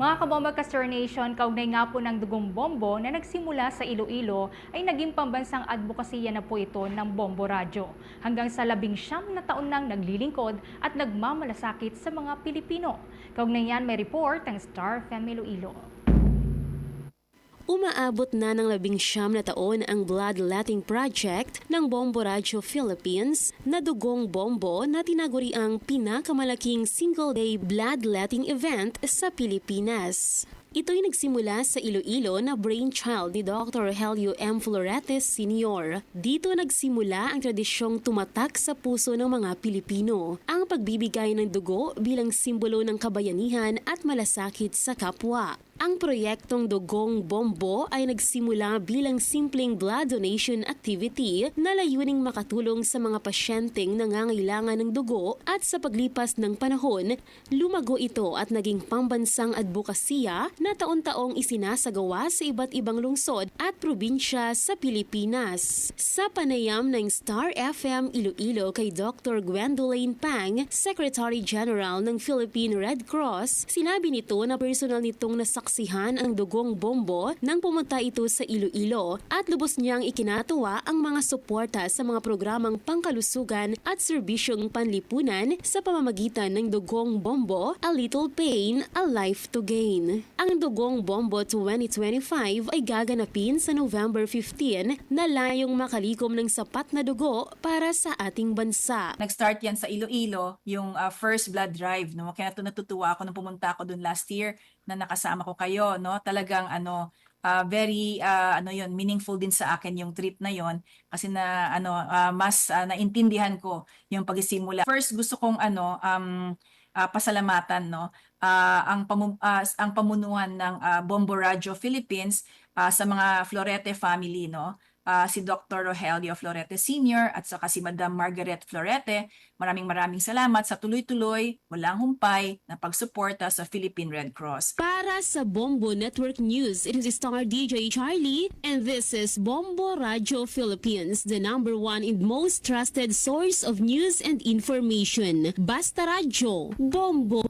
Mga kabomba ka Star Nation, kaugnay nga po ng dugong bombo na nagsimula sa Iloilo ay naging pambansang advokasya na po ito ng Bombo Radyo. Hanggang sa labing siyam na taon nang naglilingkod at nagmamalasakit sa mga Pilipino. Kaugnay yan may report ng Star FM Iloilo. Umaabot na ng labing siyam na taon ang bloodletting project ng Bombo Radio Philippines na dugong bombo na tinaguri ang pinakamalaking single-day bloodletting event sa Pilipinas. Ito'y nagsimula sa Iloilo na brainchild ni Dr. Helio M. Floretes Sr. Dito nagsimula ang tradisyong tumatak sa puso ng mga Pilipino, ang pagbibigay ng dugo bilang simbolo ng kabayanihan at malasakit sa kapwa. Ang proyektong Dugong Bombo ay nagsimula bilang simpleng blood donation activity na layuning makatulong sa mga pasyenteng nangangailangan ng dugo at sa paglipas ng panahon, lumago ito at naging pambansang advokasya na taon-taong isinasagawa sa iba't ibang lungsod at probinsya sa Pilipinas. Sa panayam ng Star FM Iloilo kay Dr. Gwendolyn Pang, Secretary General ng Philippine Red Cross, sinabi nito na personal nitong nasaksihan ang dugong bombo nang pumunta ito sa Iloilo at lubos niyang ikinatuwa ang mga suporta sa mga programang pangkalusugan at serbisyong panlipunan sa pamamagitan ng dugong bombo, A Little Pain, A Life to Gain. Ang dugong bombo 2025 ay gaganapin sa November 15 na layong makalikom ng sapat na dugo para sa ating bansa. Nag-start yan sa Iloilo, yung uh, first blood drive, no? Kaya natutuwa ako nung pumunta ako dun last year na nakasama ko kayo, no? Talagang ano, uh, very uh, ano yon meaningful din sa akin yung trip na yon kasi na ano uh, mas uh, naintindihan ko yung pagsisimula. First gusto kong ano um uh, pasalamatan no uh, ang pamu- uh, ang pamunuan ng uh, Bombo Radio Philippines uh, sa mga Florete family no uh, si Dr. Rogelio Florete Sr. at saka si Madam Margaret Florete. Maraming maraming salamat sa tuloy-tuloy, walang humpay na pagsuporta sa Philippine Red Cross. Para sa Bombo Network News, it is Star DJ Charlie and this is Bombo Radio Philippines, the number one and most trusted source of news and information. Basta Radio, Bombo.